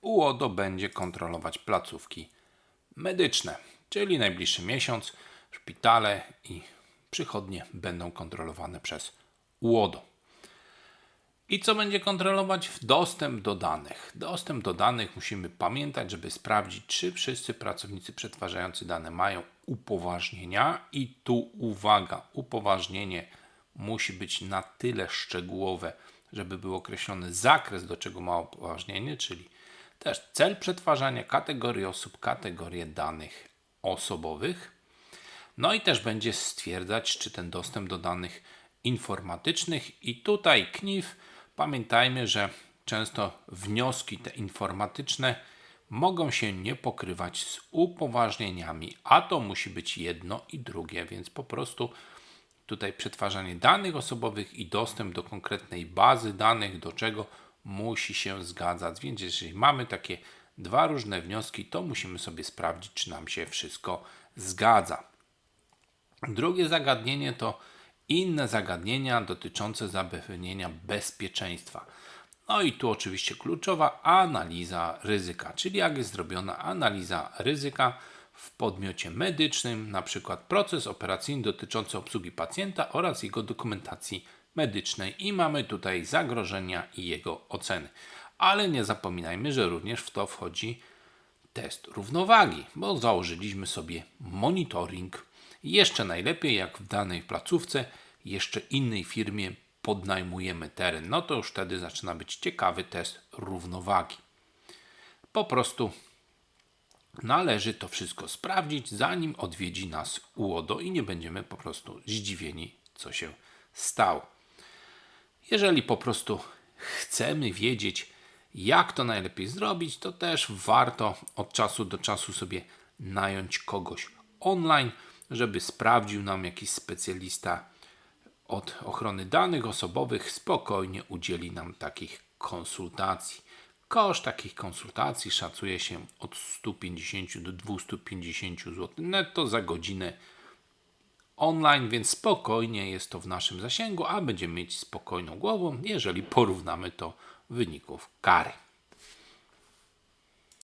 UODO będzie kontrolować placówki medyczne, czyli najbliższy miesiąc szpitale i przychodnie będą kontrolowane przez UODO. I co będzie kontrolować? Dostęp do danych. Dostęp do danych musimy pamiętać, żeby sprawdzić, czy wszyscy pracownicy przetwarzający dane mają upoważnienia. I tu uwaga, upoważnienie musi być na tyle szczegółowe, żeby był określony zakres, do czego ma upoważnienie, czyli też cel przetwarzania, kategorie osób, kategorie danych osobowych. No i też będzie stwierdzać, czy ten dostęp do danych informatycznych i tutaj KNIF, pamiętajmy, że często wnioski te informatyczne mogą się nie pokrywać z upoważnieniami, a to musi być jedno i drugie, więc po prostu tutaj przetwarzanie danych osobowych i dostęp do konkretnej bazy danych, do czego musi się zgadzać. Więc jeżeli mamy takie dwa różne wnioski, to musimy sobie sprawdzić, czy nam się wszystko zgadza. Drugie zagadnienie to inne zagadnienia dotyczące zapewnienia bezpieczeństwa. No i tu oczywiście kluczowa analiza ryzyka, czyli jak jest zrobiona analiza ryzyka w podmiocie medycznym, na przykład proces operacyjny dotyczący obsługi pacjenta oraz jego dokumentacji medycznej i mamy tutaj zagrożenia i jego oceny. Ale nie zapominajmy, że również w to wchodzi test równowagi, bo założyliśmy sobie monitoring. Jeszcze najlepiej, jak w danej placówce, jeszcze innej firmie podnajmujemy teren, no to już wtedy zaczyna być ciekawy test równowagi. Po prostu należy to wszystko sprawdzić, zanim odwiedzi nas UODO i nie będziemy po prostu zdziwieni, co się stało. Jeżeli po prostu chcemy wiedzieć, jak to najlepiej zrobić, to też warto od czasu do czasu sobie nająć kogoś online, żeby sprawdził nam jakiś specjalista od ochrony danych osobowych, spokojnie udzieli nam takich konsultacji. Koszt takich konsultacji szacuje się od 150 do 250 zł netto za godzinę online, więc spokojnie jest to w naszym zasięgu, a będziemy mieć spokojną głową, jeżeli porównamy to wyników kary.